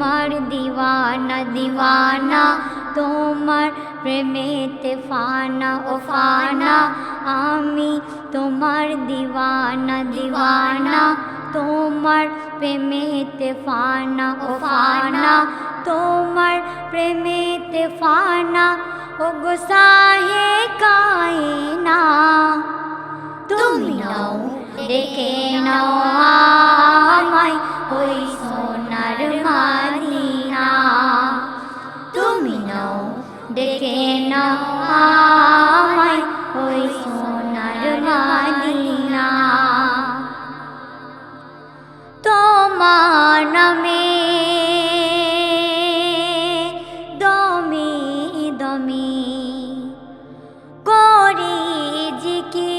তোমার দিওয়ানা দিওয়ানা, তোমার প্রেমেতে ফানা ও ফানা। আমি তোমার দিওয়ানা দিওয়ানা, তোমার প্রেমেতে ফানা ও ফানা। তোমার প্রেমেতে ফানা ও গোসাহে কায়না। তুমি নাও, দেখে দমি করি জিকির।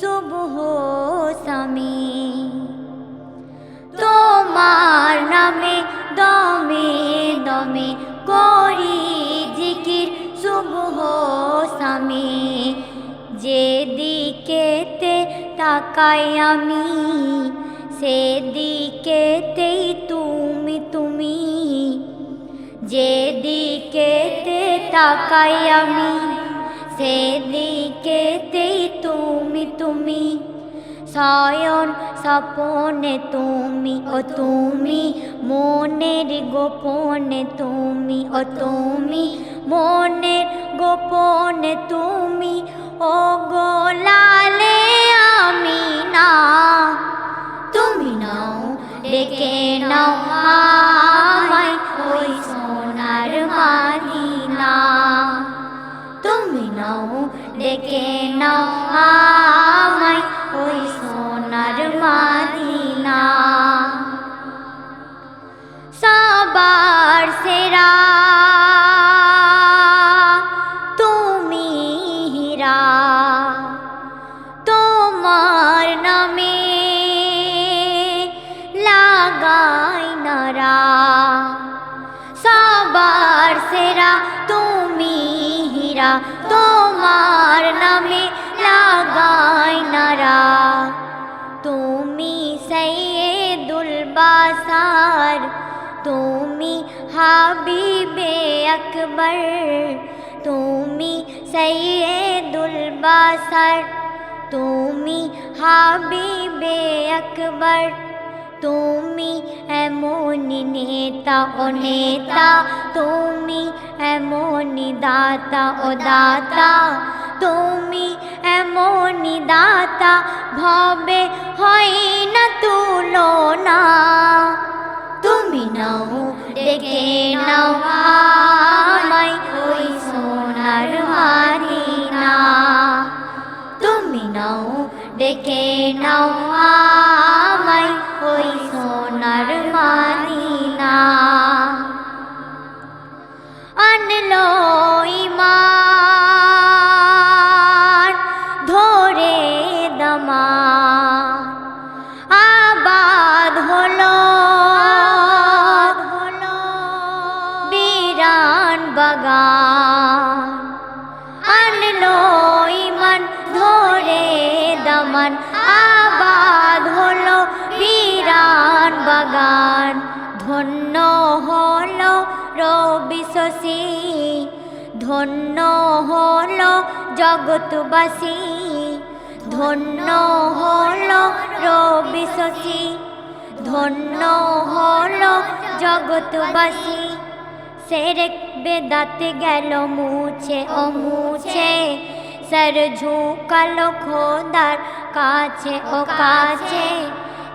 শুভ সামি তোমার নামে দমে দমে করি জিকির। শুভ সামি যেদিকেতে তাকাই আমি, সেদিকেতেই তুমি তুমি যেদিকেতে তাকাই আমি। সেদিকেতেই তুমি তুমি। সায়ন সপনে তুমি ও তুমি। মনের গোপনে তুমি ও তুমি। মনের গোপনে তুমি। ও গোলালে নাও ডেকে নাও আমায় ওই সোনার মাদিনা সবার সেরা তুমি হীরা তোমার নামে লাগাই নারা সবার হীরা তোমার নামে লাগাই নারা। তুমি সৈয়দুল বাসার, তুমি হাবিবে আকবর, তুমি সৈয়দুল বাসার, তুমি হাবিবে আকবর। তুমি এমন নেতা ও নেতা, তুমি এমন দাতা ও দাতা, তুমি এমন দাতা, ভবে হয় না তুলনা। তুমি নাও, ডেকে নাও আমায় ওই সোনার মাদিনা। তুমি নাও, ডেকে নাও আমায় ওই সোনার মাদিনা আনলো ইমান ধরে দমা। আবাদ হলো হলো। বিরান বাগান। বাগান, ধন্য হলো রবি শশী। ধন্য হলো জগৎবাসী। ধন্য হলো রবি শশী। ধন্য হলো জগৎবাসী। সেরেক বেদাতে গেল মুছে ও মুছে সর ঝুঁকালো খোদার কাছে ও কাছে।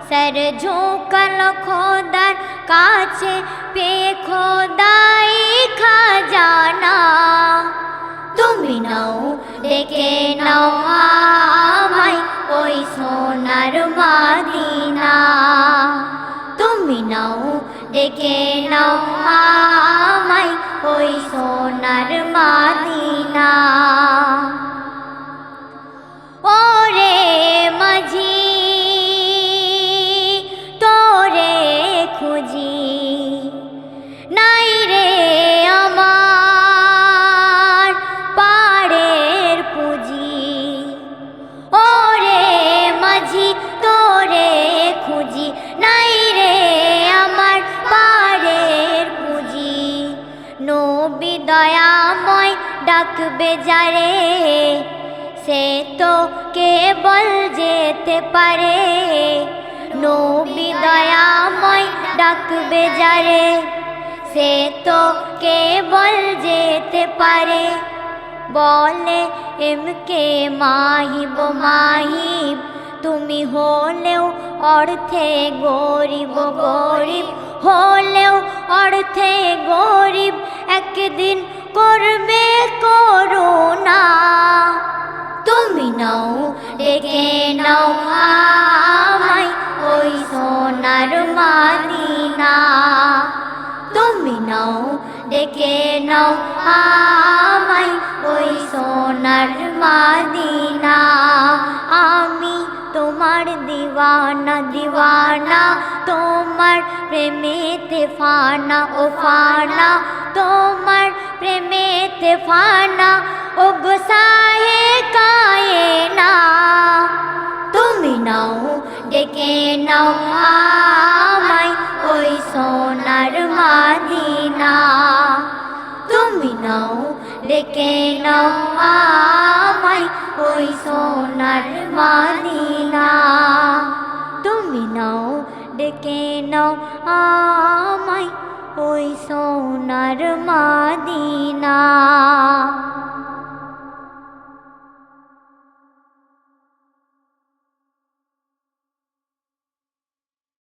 সর ঝুঁকালো খোদার কাছে পে খোদাই খাজানা। তুমি নাও, ডেকে নাও আমায় ওই সোনার মাদিনা। তুমি নাও, ডেকে নাও আমায় ওই সোনার মাদিনা। ডাকবে যারে, সে তো কেবল যেতে পারে। নবী দয়াময় ডাকবে যারে, সে তো কেবল যেতে পারে। বলে এম কে মাহিব মাহিব, তুমি হলেও অর্থে গরিব গরিব। হলেও অর্থে গরিব, একদিন করবে করুণা। তুমি নাও, ডেকে নাও আমায় ওই সোনার মাদিনা। তুমি নাও, ডেকে নাও আমায় ওই সোনার মাদিনা। আমি তোমার দিওয়ানা দিওয়ানা, তোমার প্রেমেতে ফানা ও ফানা। তোমার প্রেমেতে ফানা ও গোসাহে কায়ে না তুমি নাও ডেকে নাও আমায় ওই সোনার মাদিনা তুমি নাও ডেকে নাও আমায় ওই সোনার মাদিনা তুমি নাও ডেকে নাও আমায় ওই সোনার মাদিনা